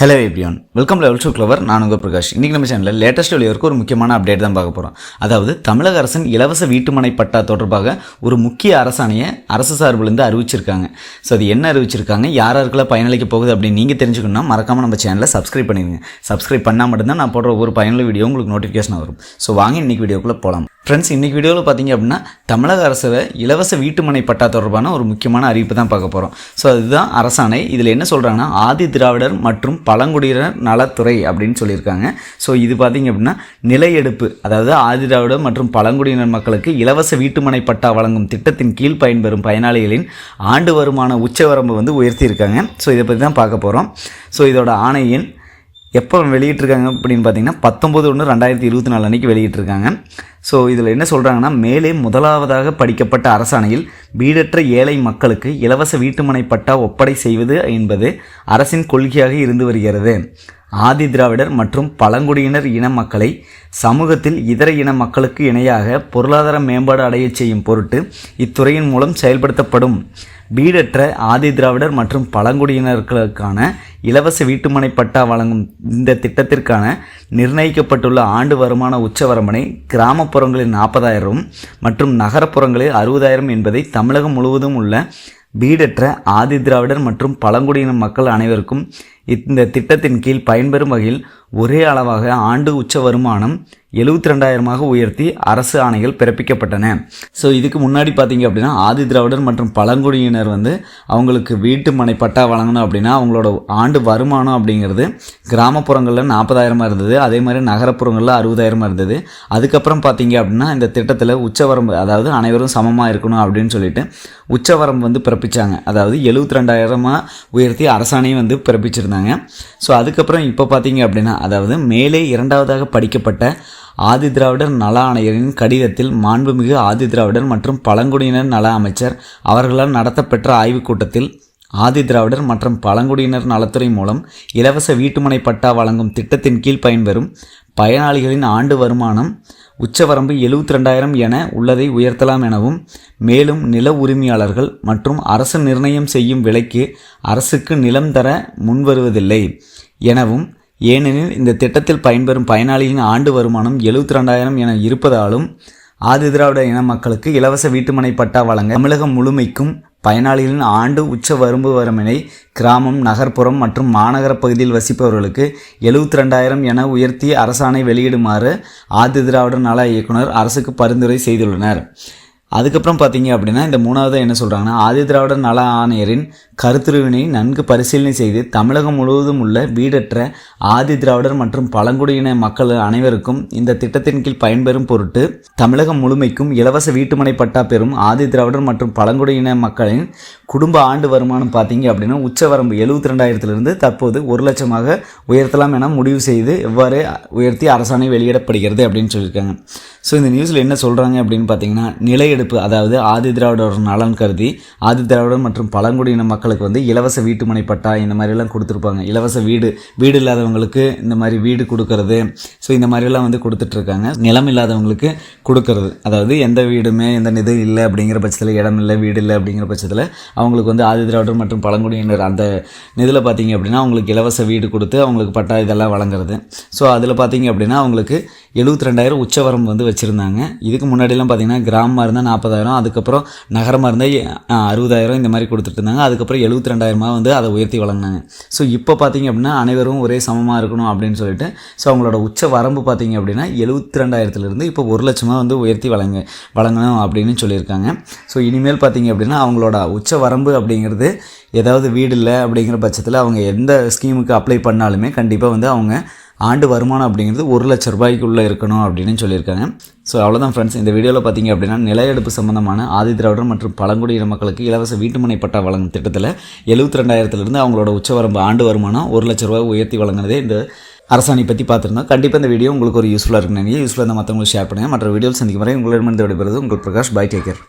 Hello everyone welcome level two clever நான் உங்கள் பிரகாஷ். இன்றைக்கி நம்ம சேனலில் லேட்டஸ்ட் வெளியவருக்கு ஒரு முக்கியமான அப்டேட் தான் பார்க்க போகிறோம் அதாவது தமிழக அரசின் இலவச வீட்டுமனை பட்டா தொடர்பாக ஒரு முக்கிய அரசாணையை அரசு சார்பிலிருந்து அறிவிச்சிருக்காங்க. ஸோ அது என்ன அறிவிச்சிருக்காங்க? யார் யாருக்கெல்லாம் பயனளிக்க போகுது அப்படின்னு நீங்கள் தெரிஞ்சுக்கணும்னா மறக்காமல் நம்ம சேனலை சப்ஸ்கிரைப் பண்ணிடுங்க. சப்ஸ்கிரைப் பண்ணால் மட்டும்தான் நான் போடுற ஒரு பயனுள்ள வீடியோ உங்களுக்கு நோட்டிஃபிகேஷன் வரும். ஸோ வாங்க இன்றைக்கி வீடியோக்குள்ளே போகலாம் ஃப்ரெண்ட்ஸ் இன்றைக்கி வீடியோவில் பார்த்தீங்க அப்படின்னா தமிழக அரசில் இலவச வீட்டுமனை பட்டா தொடர்பான ஒரு முக்கியமான அறிவிப்பு தான் பார்க்க போகிறோம் ஸோ அதுதான் அரசாணை. இதில் என்ன சொல்கிறாங்கன்னா ஆதி திராவிடர் மற்றும் பழங்குடியினர் நலத்துறை அப்படின்னு சொல்லியிருக்காங்க. ஸோ இது பார்த்தீங்க அப்படின்னா நிலையெடுப்பு அதாவது ஆதிராவிட மற்றும் பழங்குடியினர் மக்களுக்கு இலவச வீட்டுமனை பட்டா வழங்கும் திட்டத்தின் கீழ் பயன்பெறும் பயனாளிகளின் ஆண்டு வருமான உச்சவரம்பு வந்து உயர்த்தியிருக்காங்க. ஸோ இதை பற்றி தான் பார்க்க போகிறோம் ஸோ இதோட ஆணை எண் எப்போ வெளியிட்டிருக்காங்க அப்படின்னு பார்த்தீங்கன்னா பத்தொம்பது ஒன்று ரெண்டாயிரத்தி இருபத்தி நாலு அன்றைக்கி வெளியிட்டிருக்காங்க. ஸோ இதில் என்ன சொல்கிறாங்கன்னா மேலே முதலாவதாக படிக்கப்பட்ட அரசாணையில் வீடற்ற ஏழை மக்களுக்கு இலவச வீட்டுமனை பட்டா ஒப்படை செய்வது என்பது அரசின் கொள்கையாக இருந்து வருகிறது. ஆதி திராவிடர் மற்றும் பழங்குடியினர் இன மக்களை சமூகத்தில் இதர இன மக்களுக்கு இணையாக பொருளாதார மேம்பாடு அடையச் செய்யும் பொருட்டு இத்துறையின் மூலம் செயல்படுத்தப்படும். வீடற்ற ஆதி திராவிடர் மற்றும் பழங்குடியினர்களுக்கான இலவச வீட்டுமனை பட்டா வழங்கும் இந்த திட்டத்திற்கான நிர்ணயிக்கப்பட்டுள்ள ஆண்டு வருமான உச்சவரம்பனை கிராமப்புறங்களில் நாற்பதாயிரம் மற்றும் நகரப்புறங்களில் அறுபதாயிரம் என்பதை தமிழகம் முழுவதும் உள்ள வீடற்ற ஆதி திராவிடர் மற்றும் பழங்குடியின மக்கள் அனைவருக்கும் இந்த திட்டத்தின் கீழ் பயன்பெறும் வகையில் ஒரே அளவாக ஆண்டு உச்ச வருமானம் எழுபத்தி ரெண்டாயிரமாக உயர்த்தி அரசு ஆணைகள் பிறப்பிக்கப்பட்டன. ஸோ இதுக்கு முன்னாடி பார்த்தீங்க அப்படின்னா ஆதி திராவிடர் மற்றும் பழங்குடியினர் வந்து அவங்களுக்கு வீட்டு மனை பட்டா வழங்கணும் அப்படின்னா அவங்களோட ஆண்டு வருமானம் அப்படிங்கிறது கிராமப்புறங்களில் நாற்பதாயிரமாக இருந்தது. அதே மாதிரி நகரப்புறங்களில் அறுபதாயிரமாக இருந்தது. அதுக்கப்புறம் பார்த்தீங்க அப்படின்னா இந்த திட்டத்தில் உச்சவரம்பு அதாவது அனைவரும் சமமாக இருக்கணும் அப்படின்னு சொல்லிட்டு உச்சவரம்பு வந்து பிறப்பிச்சாங்க. அதாவது எழுபத்தி ரெண்டாயிரமாக உயர்த்தி அரசாணையும் வந்து பிறப்பிச்சிருந்தாங்க. ஸோ அதுக்கப்புறம் இப்போ பார்த்தீங்க அப்படின்னா அதாவது மேலே இரண்டாவதாக படிக்கப்பட்ட ஆதி திராவிடர் நல ஆணையரின் கடிதத்தில் மாண்புமிகு ஆதி திராவிடர் மற்றும் பழங்குடியினர் நல அமைச்சர் அவர்களால் நடத்தப்பெற்ற ஆய்வுக் கூட்டத்தில் ஆதி திராவிடர் மற்றும் பழங்குடியினர் நலத்துறை மூலம் இலவச வீட்டுமனை பட்டா வழங்கும் திட்டத்தின் கீழ் பயன்பெறும் பயனாளிகளின் ஆண்டு வருமானம் உச்சவரம்பு எழுபத்தி ரெண்டாயிரம் என உள்ளதை உயர்த்தலாம் எனவும் மேலும் நில உரிமையாளர்கள் மற்றும் அரசு நிர்ணயம் செய்யும் விலைக்கு அரசுக்கு நிலம் தர முன்வருவதில்லை எனவும் ஏனெனில் இந்த திட்டத்தில் பயன்பெறும் பயனாளியின் ஆண்டு வருமானம் எழுபத்தி ரெண்டாயிரம் என இருப்பதாலும் ஆதி திராவிட இன மக்களுக்கு இலவச வீட்டுமனை பட்டா வழங்க தமிழகம் முழுமைக்கும் பயனாளிகளின் ஆண்டு உச்ச வரம்பு வரமினை கிராமம் நகர்ப்புறம் மற்றும் மாநகர பகுதியில் வசிப்பவர்களுக்கு எழுபத்தி ரெண்டாயிரம் என உயர்த்தி அரசாணை வெளியிடுமாறு ஆதி திராவிடர் நல இயக்குனர் அரசுக்கு பரிந்துரை செய்துள்ளனர். அதுக்கப்புறம் பார்த்தீங்க அப்படின்னா இந்த மூணாவது என்ன சொல்கிறாங்கன்னா ஆதி திராவிடர் நல ஆணையரின் கருத்துருவினை நன்கு பரிசீலனை செய்து தமிழகம் முழுவதும் உள்ள வீடற்ற ஆதி திராவிடர் மற்றும் பழங்குடியின மக்கள் அனைவருக்கும் இந்த திட்டத்தின் கீழ் பயன்பெறும் பொருட்டு தமிழகம் முழுமைக்கும் இலவச வீட்டுமனை பட்டா பெறும் ஆதி திராவிடர் மற்றும் பழங்குடியின மக்களின் குடும்ப ஆண்டு வருமானம் பார்த்தீங்க அப்படின்னா உச்சவரம்பு எழுபத்தி ரெண்டாயிரத்திலிருந்து தற்போது ஒரு லட்சமாக உயர்த்தலாம் என முடிவு செய்து எவ்வாறு உயர்த்தி அரசாணை வெளியிடப்படுகிறது அப்படின்னு சொல்லியிருக்காங்க. ஸோ இந்த நியூஸில் என்ன சொல்கிறாங்க அப்படின்னு பார்த்தீங்கன்னா நிலையெடுப்பு அதாவது ஆதி திராவிடர் நலன் கருதி ஆதி திராவிடர் மற்றும் பழங்குடியின மக்களுக்கு வந்து இலவச வீட்டுமனை பட்டா இந்த மாதிரிலாம் கொடுத்துருப்பாங்க. இலவச வீடு வீடு இல்லாதவங்களுக்கு இந்த மாதிரி வீடு கொடுக்கறது. ஸோ இந்த மாதிரிலாம் வந்து கொடுத்துட்ருக்காங்க. நிலம் இல்லாதவங்களுக்கு கொடுக்கறது. அதாவது எந்த வீடுமே எந்த இது இல்லை அப்படிங்கிற பட்சத்தில் இடம் இல்லை வீடு இல்லை அப்படிங்கிற பட்சத்தில் அவங்களுக்கு வந்து ஆதி திராவிடர் மற்றும் பழங்குடியினர் அந்த இதில் பார்த்தீங்க அப்படின்னா அவங்களுக்கு இலவச வீடு கொடுத்து அவங்களுக்கு பட்டா இதெல்லாம் வழங்குறது. ஸோ அதில் பார்த்தீங்க அப்படின்னா அவங்களுக்கு எழுபத்தி ரெண்டாயிரம் உச்சவரம் வந்து வச்சுருந்தாங்க. இதுக்கு முன்னாடிலாம் பார்த்தீங்கன்னா கிராமமாக இருந்தால் நாற்பதாயிரம் அதுக்கப்புறம் நகரமாக இருந்தால் அறுபதாயிரம் இந்த மாதிரி கொடுத்துட்டு இருந்தாங்க. அதுக்கப்புறம் எழுபத்தி ரெண்டாயிரமாக வந்து அதை உயர்த்தி வழங்கினாங்க. ஸோ இப்போ பார்த்தீங்க அப்படின்னா அனைவரும் ஒரே சமமாக இருக்கணும் அப்படின்னு சொல்லிட்டு ஸோ அவங்களோட உச்ச வரம்பு பார்த்தீங்க அப்படின்னா எழுபத்தி ரெண்டாயிரத்துலேருந்து இப்போ ஒரு லட்சமாக வந்து உயர்த்தி வழங்க வழங்கணும் அப்படின்னு சொல்லியிருக்காங்க. ஸோ இனிமேல் பார்த்தீங்க அப்படின்னா அவங்களோட உச்ச வரம்பு அப்படிங்கிறது ஏதாவது வீடு இல்லை அப்படிங்கிற பட்சத்தில் அவங்க எந்த ஸ்கீமுக்கு அப்ளை பண்ணாலுமே கண்டிப்பாக வந்து அவங்க ஆண்டு வருமானம் அப்படிங்கிறது ஒரு லட்ச ரூபாய்க்குள்ளே இருக்கணும் அப்படின்னு சொல்லியிருக்காங்க. ஸோ அவ்வளோதான் ஃப்ரெண்ட்ஸ் இந்த வீடியோவில் பார்த்தீங்க அப்படின்னா நிலையெடுப்பு சம்மந்தமான ஆதி திராவிடர் மற்றும் பழங்குடியின மக்களுக்கு இலவச வீட்டுமனை பட்டா வழங்கும் திட்டத்தில் எழுபத்தி ரெண்டாயிரத்துலேருந்து அவங்களோட உச்சவரம்பு ஆண்டு வருமானம் ஒரு லட்ச ரூபாய் உயர்த்தி வழங்குனதே இந்த அரசாணை பற்றி பார்த்துருந்தோம். கண்டிப்பாக இந்த வீடியோ உங்களுக்கு ஒரு யூஸ்ஃபுல்லாக இருக்குன்னு யூஸ்ஃபுல்லாக இருந்தால் மற்றவங்களுக்கு ஷேர் பண்ணுங்கள் மற்ற வீடியோ சந்திக்கும் வரை உங்களிடமிருந்து விடைபெறுவது உங்கள் பிரகாஷ். By taker